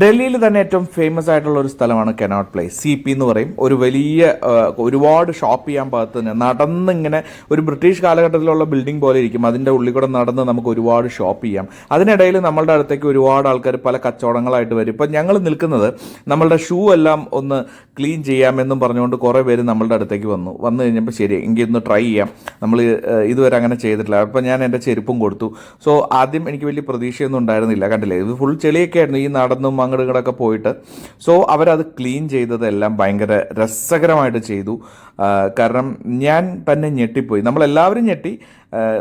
ഡൽഹിയിൽ തന്നെ ഏറ്റവും ഫേമസ് ആയിട്ടുള്ള ഒരു സ്ഥലമാണ് കനോട്ട് പ്ലേസ് സി പി എന്ന് പറയും. ഒരു വലിയ ഒരുപാട് ഷോപ്പ് ചെയ്യാൻ പാകത്ത് തന്നെ. നടന്നിങ്ങനെ ഒരു ബ്രിട്ടീഷ് കാലഘട്ടത്തിലുള്ള ബിൽഡിംഗ് പോലെ ഇരിക്കും. അതിന്റെ ഉള്ളിൽ കൂടെ നടന്ന് നമുക്ക് ഒരുപാട് ഷോപ്പ് ചെയ്യാം. അതിനിടയിൽ നമ്മളുടെ അടുത്തേക്ക് ഒരുപാട് ആൾക്കാർ പല കച്ചവടങ്ങളായിട്ട് വരും. ഇപ്പം ഞങ്ങൾ നിൽക്കുന്നത് നമ്മളുടെ ഷൂ എല്ലാം ഒന്ന് ക്ലീൻ ചെയ്യാമെന്നും പറഞ്ഞുകൊണ്ട് കുറേ പേര് നമ്മളുടെ അടുത്തേക്ക് വന്നു. വന്നു കഴിഞ്ഞപ്പോൾ ശരി എങ്കിൽ ഒന്ന് ട്രൈ ചെയ്യാം. നമ്മൾ ഇതുവരെ അങ്ങനെ ചെയ്തിട്ടില്ല. അപ്പം ഞാൻ എന്റെ ചെരുപ്പും കൊടുത്തു. സോ ആദ്യം എനിക്ക് വലിയ പ്രതീക്ഷയൊന്നും ഉണ്ടായിരുന്നില്ല. കണ്ടില്ലേ? ഇത് ഫുൾ ചെളിയൊക്കെ ആയിരുന്നു. ഈ നടന്നും അങ്ങോട്ട് പോയിട്ട്. സോ അവരത് ക്ലീൻ ചെയ്തതെല്ലാം ഭയങ്കര രസകരമായിട്ട് ചെയ്തു. കാരണം ഞാൻ തന്നെ ഞെട്ടിപ്പോയി. നമ്മളെല്ലാവരും ഞെട്ടി.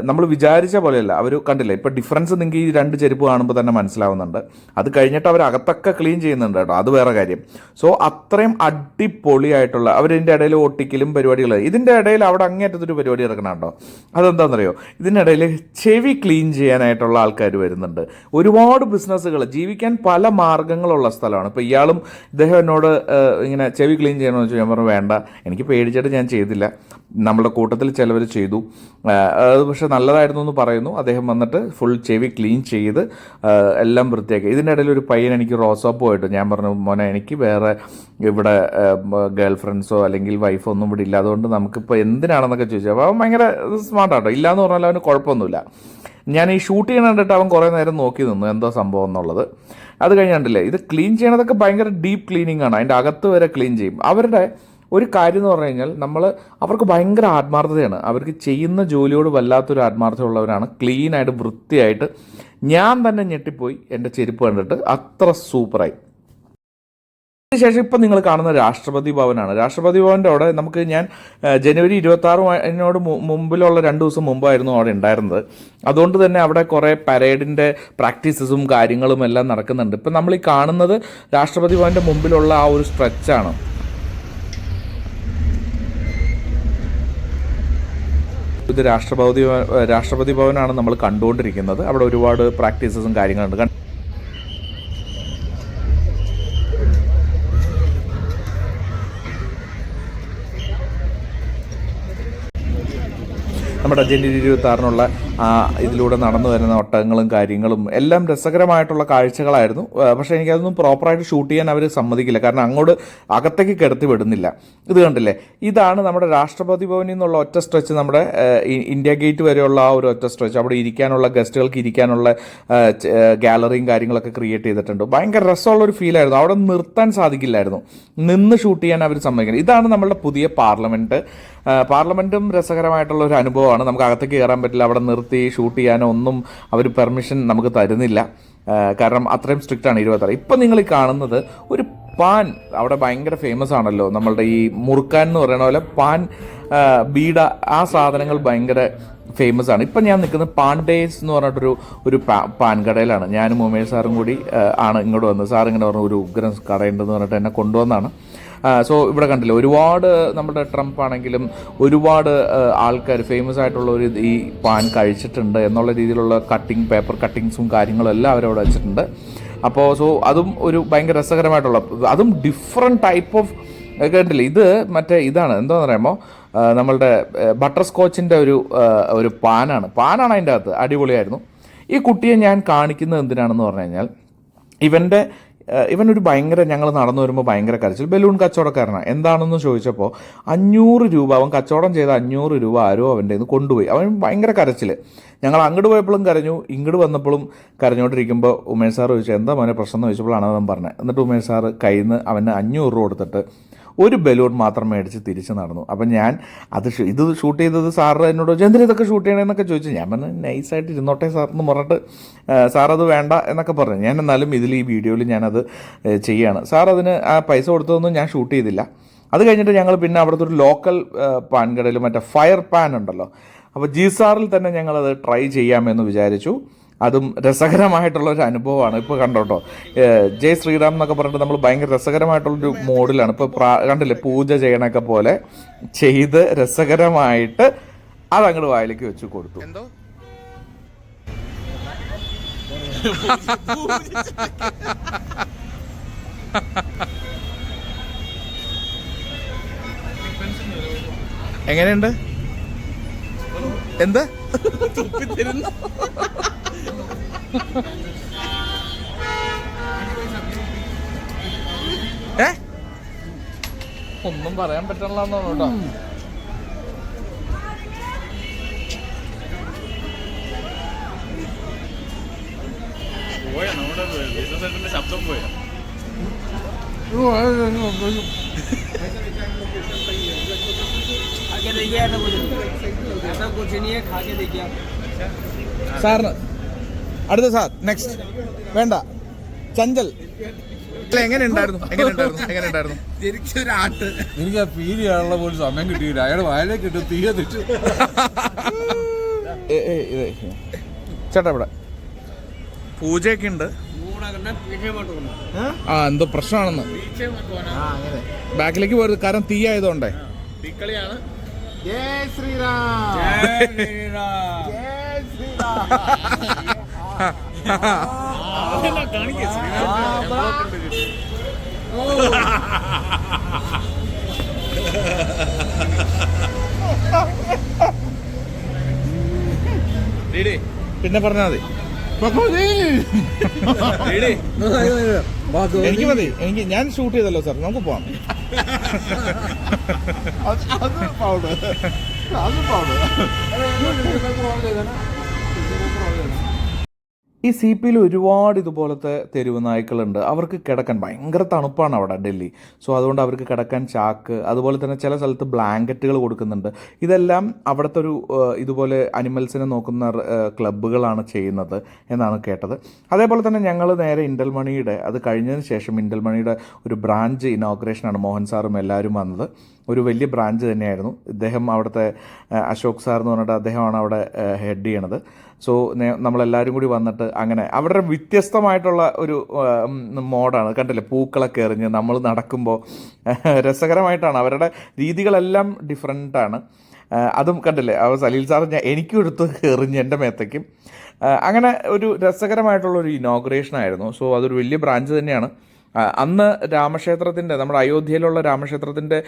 നമ്മൾ വിചാരിച്ച പോലെയല്ല. അവർ കണ്ടില്ല ഇപ്പോൾ ഡിഫറൻസ് നിങ്ങൾക്ക് ഈ രണ്ട് ചെരുപ്പ് കാണുമ്പോൾ തന്നെ മനസ്സിലാവുന്നുണ്ട്. അത് കഴിഞ്ഞിട്ട് അവർ അകത്തൊക്കെ ക്ലീൻ ചെയ്യുന്നുണ്ട് കേട്ടോ. അത് വേറെ കാര്യം. സോ അത്രയും അടിപൊളിയായിട്ടുള്ള അവരിന്റെ ഇടയിൽ ഒട്ടിക്കലും പരിപാടികൾ ഇതിന്റെ ഇടയിൽ അവിടെ അങ്ങേറ്റത്തൊരു പരിപാടി ഇറക്കണുണ്ടോ അതെന്താണെന്നറിയോ ഇതിനിടയിൽ ചെവി ക്ലീൻ ചെയ്യാനായിട്ടുള്ള ആൾക്കാർ വരുന്നുണ്ട്. ഒരുപാട് ബിസിനസ്സുകൾ ജീവിക്കാൻ പല മാർഗങ്ങളുള്ള സ്ഥലമാണ്. ഇപ്പോൾ ഇയാളും ഇദ്ദേഹം എന്നോട് ഇങ്ങനെ ചെവി ക്ലീൻ ചെയ്യണമെന്ന് വെച്ചാൽ ഞാൻ പറഞ്ഞു വേണ്ട. എനിക്ക് പേടിച്ചിട്ട് ഞാൻ ചെയ്തില്ല. നമ്മുടെ കൂട്ടത്തിൽ ചിലവർ ചെയ്തു. അത് പക്ഷെ നല്ലതായിരുന്നു എന്ന് പറയുന്നു. അദ്ദേഹം വന്നിട്ട് ഫുൾ ചെവി ക്ലീൻ ചെയ്ത് എല്ലാം വൃത്തിയാക്കി. ഇതിന്റെ ഇടയിൽ ഒരു പയ്യൻ എനിക്ക് റോസോപ്പ് പോയിട്ട് ഞാൻ പറഞ്ഞു മോനെ എനിക്ക് വേറെ ഇവിടെ ഗേൾ ഫ്രണ്ട്സോ അല്ലെങ്കിൽ വൈഫോ ഒന്നും ഇവിടെ ഇല്ല. അതുകൊണ്ട് നമുക്കിപ്പോൾ എന്തിനാണെന്നൊക്കെ ചോദിച്ചു. അപ്പോൾ അവൻ ഭയങ്കര സ്മാർട്ടാട്ടോ ഇല്ലയെന്ന് പറഞ്ഞാൽ അവന് കുഴപ്പമൊന്നുമില്ല. ഞാൻ ഈ ഷൂട്ട് ചെയ്യണ കണ്ടിട്ട് അവൻ കുറേ നേരം നോക്കി നിന്നു എന്തോ സംഭവം എന്നുള്ളത്. അത് കഴിഞ്ഞിട്ടില്ലേ ഇത് ക്ലീൻ ചെയ്യണതൊക്കെ ഭയങ്കര ഡീപ്പ് ക്ലീനിങ് ആണ്. അതിന്റെ അകത്ത് വരെ ക്ലീൻ ചെയ്യും. അവരുടെ ഒരു കാര്യം എന്ന് പറഞ്ഞു കഴിഞ്ഞാൽ നമ്മൾ അവർക്ക് ഭയങ്കര ആത്മാർത്ഥതയാണ്. അവർക്ക് ചെയ്യുന്ന ജോലിയോട് വല്ലാത്തൊരു ആത്മാർത്ഥമുള്ളവരാണ് ക്ലീനായിട്ട് വൃത്തിയായിട്ട്. ഞാൻ തന്നെ ഞെട്ടിപ്പോയി എന്റെ ചെരുപ്പ് കണ്ടിട്ട്. അത്ര സൂപ്പറായി. അതിനുശേഷം ഇപ്പം നിങ്ങൾ കാണുന്ന രാഷ്ട്രപതി ഭവനാണ്. രാഷ്ട്രപതി ഭവന്റെ അവിടെ നമുക്ക് ഞാൻ ജനുവരി ഇരുപത്തി ആറിനോട് മുമ്പിലുള്ള രണ്ട് ദിവസം മുമ്പായിരുന്നു അവിടെ ഉണ്ടായിരുന്നത്. അതുകൊണ്ട് തന്നെ അവിടെ കുറേ പരേഡിന്റെ പ്രാക്ടീസസും കാര്യങ്ങളും എല്ലാം നടക്കുന്നുണ്ട്. ഇപ്പം നമ്മൾ ഈ കാണുന്നത് രാഷ്ട്രപതി ഭവന്റെ മുമ്പിലുള്ള ആ ഒരു സ്ട്രെച്ചാണ് ഇത് രാഷ്ട്രപതി രാഷ്ട്രപതി ഭവനാണ് നമ്മൾ കണ്ടുകൊണ്ടിരിക്കുന്നത്. അവിടെ ഒരുപാട് പ്രാക്ടീസസും കാര്യങ്ങളുണ്ട്. നമ്മുടെ ജനുവരി ഇരുപത്തി ആറിനുള്ള ഇതിലൂടെ നടന്നു വരുന്ന ഒട്ടകങ്ങളും കാര്യങ്ങളും എല്ലാം രസകരമായിട്ടുള്ള കാഴ്ചകളായിരുന്നു. പക്ഷേ എനിക്കതൊന്നും പ്രോപ്പറായിട്ട് ഷൂട്ട് ചെയ്യാൻ അവർ സമ്മതിക്കില്ല. കാരണം അങ്ങോട്ട് അകത്തേക്ക് കിടത്തി വിടുന്നില്ല. ഇത് കണ്ടില്ലേ? ഇതാണ് നമ്മുടെ രാഷ്ട്രപതി ഭവനിൽ നിന്നുള്ള ഒറ്റ സ്ട്രെച്ച് നമ്മുടെ ഇന്ത്യ ഗേറ്റ് വരെയുള്ള ആ ഒരു ഒറ്റ സ്ട്രെച്ച്. അവിടെ ഇരിക്കാനുള്ള ഗസ്റ്റുകൾക്ക് ഇരിക്കാനുള്ള ഗാലറിയും കാര്യങ്ങളൊക്കെ ക്രിയേറ്റ് ചെയ്തിട്ടുണ്ട്. ഭയങ്കര രസമുള്ള ഒരു ഫീലായിരുന്നു. അവിടെ നിർത്താൻ സാധിക്കില്ലായിരുന്നു. നിന്ന് ഷൂട്ട് ചെയ്യാൻ അവർ സമ്മതിക്കുന്നത് ഇതാണ് നമ്മളുടെ പുതിയ പാർലമെന്റ് പാർലമെന്റും രസകരമായിട്ടുള്ള ഒരു അനുഭവമാണ്. നമുക്ക് അകത്തേക്ക് കയറാൻ പറ്റില്ല. അവിടെ നിർത്തി ഷൂട്ട് ചെയ്യാനോ ഒന്നും അവർ പെർമിഷൻ നമുക്ക് തരുന്നില്ല. കാരണം അത്രയും സ്ട്രിക്റ്റ് ആണ് ഇരുപത്താറ് ഇപ്പം നിങ്ങൾ കാണുന്നത് ഒരു പാൻ അവിടെ ഭയങ്കര ഫേമസ് ആണല്ലോ. നമ്മളുടെ ഈ മുറുക്കാൻ എന്ന് പറയുന്ന പോലെ പാൻ ബീഡ ആ സാധനങ്ങൾ ഭയങ്കര ഫേമസ് ആണ്. ഇപ്പം ഞാൻ നിൽക്കുന്നത് പാണ്ടേസ് എന്ന് പറഞ്ഞിട്ടൊരു ഒരു പാൻ കടയിലാണ്. ഞാനും ഉമേഷ് സാറും കൂടി ആണ് ഇങ്ങോട്ട് വന്നത്. സാർ ഇങ്ങനെ പറഞ്ഞു ഒരു ഉഗ്രൻ കടയുണ്ടെന്ന് പറഞ്ഞിട്ട് എന്നെ കൊണ്ടുവന്നാണ്. സോ ഇവിടെ കണ്ടില്ല ഒരുപാട് നമ്മുടെ ട്രംപ് ആണെങ്കിലും ഒരുപാട് ആൾക്കാർ ഫേമസ് ആയിട്ടുള്ള ഒരു ഈ പാൻ കഴിച്ചിട്ടുണ്ട് എന്നുള്ള രീതിയിലുള്ള കട്ടിങ് പേപ്പർ കട്ടിങ്സും കാര്യങ്ങളും എല്ലാം അവരവിടെ വെച്ചിട്ടുണ്ട്. അപ്പോൾ സോ അതും ഒരു ഭയങ്കര രസകരമായിട്ടുള്ള അതും ഡിഫറെന്റ് ടൈപ്പ് ഓഫ് കണ്ടില്ലേ ഇത് മറ്റേ ഇതാണ് എന്താണെന്ന് പറയുമ്പോൾ നമ്മളുടെ ബട്ടർ സ്കോച്ചിന്റെ ഒരു ഒരു പാനാണ്. പാനാണ് അതിന്റെ അകത്ത് അടിപൊളിയായിരുന്നു. ഈ കുട്ടിയെ ഞാൻ കാണിക്കുന്നത് എന്തിനാണെന്ന് പറഞ്ഞു കഴിഞ്ഞാൽ ഇവന്റെ ഇവനൊരു ഭയങ്കര ഞങ്ങൾ നടന്നു വരുമ്പോൾ ഭയങ്കര കരച്ചിൽ. ബലൂൺ കച്ചവടക്കാരനാണ് എന്താണെന്ന് ചോദിച്ചപ്പോൾ അഞ്ഞൂറ് രൂപ അവൻ കച്ചവടം ചെയ്ത അഞ്ഞൂറ് രൂപ ആരോ അവന്റെ നിന്ന് കൊണ്ടുപോയി. അവൻ ഭയങ്കര കരച്ചിൽ ഞങ്ങൾ അങ്ങോട്ട് പോയപ്പോഴും കരഞ്ഞു. ഇങ്ങോട്ട് വന്നപ്പോഴും കരഞ്ഞുകൊണ്ടിരിക്കുമ്പോൾ ഉമേഷ് സാർ ചോദിച്ചു എന്താ മോനെ പ്രശ്നം? എന്ന് ചോദിച്ചപ്പോഴാണ് അവൻ പറഞ്ഞത്. എന്നിട്ട് ഉമേഷ് സാർ കയ്യിൽ നിന്ന് അവന് അഞ്ഞൂറ് രൂപ കൊടുത്തിട്ട് ഒരു ബലൂൺ മാത്രം മേടിച്ച് തിരിച്ച് നടന്നു. അപ്പം ഞാൻ അത് ഇത് ഷൂട്ട് ചെയ്തത് സാറ് എന്നോട് ചോദിച്ചു എന്തിനാ ഇതൊക്കെ ഷൂട്ട് ചെയ്യണമെന്നൊക്കെ ചോദിച്ചു. ഞാൻ പറഞ്ഞു നൈസായിട്ട് ഇരുന്നോട്ടെ സാർ എന്ന് പറഞ്ഞിട്ട് സാർ അത് വേണ്ട എന്നൊക്കെ പറഞ്ഞു. ഞാൻ എന്നാലും ഇതിൽ ഈ വീഡിയോയിൽ ഞാനത് ചെയ്യുകയാണ് സാർ അതിന് ആ പൈസ കൊടുത്തതൊന്നും ഞാൻ ഷൂട്ട് ചെയ്തില്ല. അത് കഴിഞ്ഞിട്ട് ഞങ്ങൾ പിന്നെ അവിടുത്തെ ഒരു ലോക്കൽ പാൻ കടയിൽ മറ്റേ ഫയർ പാൻ ഉണ്ടല്ലോ. അപ്പോൾ ജി സാറിൽ തന്നെ ഞങ്ങളത് ട്രൈ ചെയ്യാമെന്ന് വിചാരിച്ചു. അതും രസകരമായിട്ടുള്ള ഒരു അനുഭവമാണ്. ഇപ്പോൾ കണ്ടോട്ടോ. ജയ് ശ്രീറാം എന്നൊക്കെ പറഞ്ഞിട്ട് നമ്മൾ ഭയങ്കര രസകരമായിട്ടുള്ളൊരു മോഡിലാണ്. ഇപ്പോൾ പ്രാ കണ്ടില്ലേ പൂജ ചെയ്യണൊക്കെ പോലെ ചെയ്ത് രസകരമായിട്ട് അതങ്ങോട്ട് വായിലേക്ക് വെച്ച് കൊടുത്തു. എന്തോ? എങ്ങനെയുണ്ട്? എന്ത്? ഏ ഒന്നും പറയാൻ പറ്റണില്ലെന്ന് കേട്ടോ പോയാ നമ്മുടെ ബിസിനസ് സെന്ററിന്റെ ശബ്ദം പോയാ खा के देखिए ऐसा कुछ नहीं ऐसा कुछ नहीं है खा के देखिए आप സാറിന് അടുത്ത സാർ നെക്സ്റ്റ് വേണ്ട. ചഞ്ചൽ. എങ്ങനെ ഉണ്ടായിരുന്നു എങ്ങനെ ഉണ്ടായിരുന്നു എങ്ങനെ ഉണ്ടായിരുന്നു എനിക്ക് ആ പീരി പോലും സമയം കിട്ടിയില്ല. അയാൾ വായിലേക്ക് ഇട്ട് തീയ ചേട്ടാ ഇവിടെ. പൂജയൊക്കെ ഉണ്ട് ആ എന്തോ പ്രശ്നമാണെന്ന്. ബാക്കിലേക്ക് പോയത് കാരണം തീ ആയതുകൊണ്ടേ ശ്രീറാം ശ്രീറാം പിന്നെ പറഞ്ഞാ മതി. എനിക്ക് മതി. എനിക്ക് ഞാൻ ഷൂട്ട് ചെയ്തല്ലോ സാർ. നമുക്ക് പോവാം. ഈ സി പിയിൽ ഒരുപാട് ഇതുപോലത്തെ തെരുവ് നായ്ക്കളുണ്ട്. അവർക്ക് കിടക്കാൻ ഭയങ്കര തണുപ്പാണ് അവിടെ ഡൽഹി. സോ അതുകൊണ്ട് അവർക്ക് കിടക്കാൻ ചാക്ക് അതുപോലെ തന്നെ ചില സ്ഥലത്ത് ബ്ലാങ്കറ്റുകൾ കൊടുക്കുന്നുണ്ട്. ഇതെല്ലാം അവിടുത്തെ ഒരു ഇതുപോലെ അനിമൽസിനെ നോക്കുന്ന ക്ലബ്ബുകളാണ് ചെയ്യുന്നത് എന്നാണ് കേട്ടത്. അതേപോലെ തന്നെ ഞങ്ങൾ നേരെ ഇൻഡൽമണിയുടെ അത് കഴിഞ്ഞതിന് ശേഷം ഇൻഡൽമണിയുടെ ഒരു ബ്രാഞ്ച് ഇനോഗ്രേഷനാണ് മോഹൻ സാറും എല്ലാവരും വന്നത്. ഒരു വലിയ ബ്രാഞ്ച് തന്നെയായിരുന്നു. ഇദ്ദേഹം അവിടുത്തെ അശോക് സാർ എന്ന് പറഞ്ഞിട്ട് അദ്ദേഹമാണ് അവിടെ ഹെഡ് ചെയ്യണത്. സോ നമ്മളെല്ലാവരും കൂടി വന്നിട്ട് അങ്ങനെ അവിടെ വ്യത്യസ്തമായിട്ടുള്ള ഒരു മോഡാണ്. കണ്ടില്ലേ? പൂക്കളൊക്കെ എറിഞ്ഞ് നമ്മൾ നടക്കുമ്പോൾ രസകരമായിട്ടാണ്. അവരുടെ രീതികളെല്ലാം ഡിഫറെന്റാണ് അതും കണ്ടില്ലേ? അവ സലീൽ സാർ ഞാൻ എനിക്കും എടുത്ത് എറിഞ്ഞ് എന്റെ മേത്തേക്കും. അങ്ങനെ ഒരു രസകരമായിട്ടുള്ള ഒരു ഇനോഗ്രേഷൻ ആയിരുന്നു. സോ അതൊരു വലിയ ബ്രാഞ്ച് തന്നെയാണ്. അന്ന് രാമക്ഷേത്രത്തിന്റെ നമ്മുടെ അയോധ്യയിലുള്ള രാമക്ഷേത്രത്തിന്റെ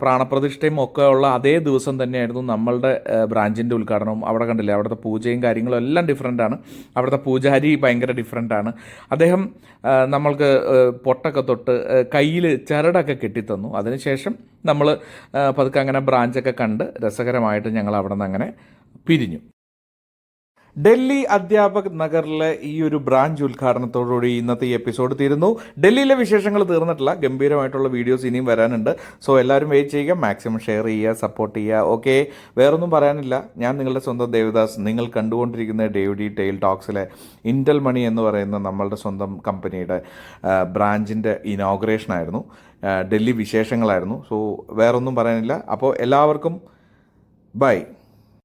പ്രാണപ്രതിഷ്ഠയും ഒക്കെ ഉള്ള അതേ ദിവസം തന്നെയായിരുന്നു നമ്മളുടെ ബ്രാഞ്ചിന്റെ ഉദ്ഘാടനവും. അവിടെ കണ്ടില്ലേ അവിടുത്തെ പൂജയും കാര്യങ്ങളും എല്ലാം ഡിഫറെന്റ് ആണ്. അവിടുത്തെ പൂജാരി ഭയങ്കര ഡിഫറെന്റ് ആണ്. അദ്ദേഹം നമ്മൾക്ക് പൊട്ടൊക്കെ തൊട്ട് കയ്യിൽ ചരടൊക്കെ കെട്ടിത്തന്നു. അതിനുശേഷം നമ്മൾ പതുക്കെ അങ്ങനെ ബ്രാഞ്ചൊക്കെ കണ്ട് രസകരമായിട്ട് ഞങ്ങൾ അവിടെ നിന്ന് അങ്ങനെ പിരിഞ്ഞു. ഡൽഹി അധ്യാപക് നഗറിലെ ഈ ഒരു ബ്രാഞ്ച് ഉദ്ഘാടനത്തോടുകൂടി ഇന്നത്തെ ഈ എപ്പിസോഡ് തീരുന്നു. ഡൽഹിയിലെ വിശേഷങ്ങൾ തീർന്നിട്ടില്ല. ഗംഭീരമായിട്ടുള്ള വീഡിയോസ് ഇനിയും വരാനുണ്ട്. സോ എല്ലാവരും വെയിറ്റ് ചെയ്യുക മാക്സിമം ഷെയർ ചെയ്യുക സപ്പോർട്ട് ചെയ്യുക. ഓക്കെ വേറൊന്നും പറയാനില്ല. ഞാൻ നിങ്ങളുടെ സ്വന്തം ദേവദാസ്. നിങ്ങൾ കണ്ടുകൊണ്ടിരിക്കുന്ന ഡേവിഡി ടെയിൽ ടോക്സിലെ ഇന്റൽ മണി എന്ന് പറയുന്ന നമ്മളുടെ സ്വന്തം കമ്പനിയുടെ ബ്രാഞ്ചിന്റെ ആ, ഡൽഹി വിശേഷങ്ങളായിരുന്നു. സോ വേറൊന്നും പറയാനില്ല. അപ്പോൾ എല്ലാവർക്കും ബൈ.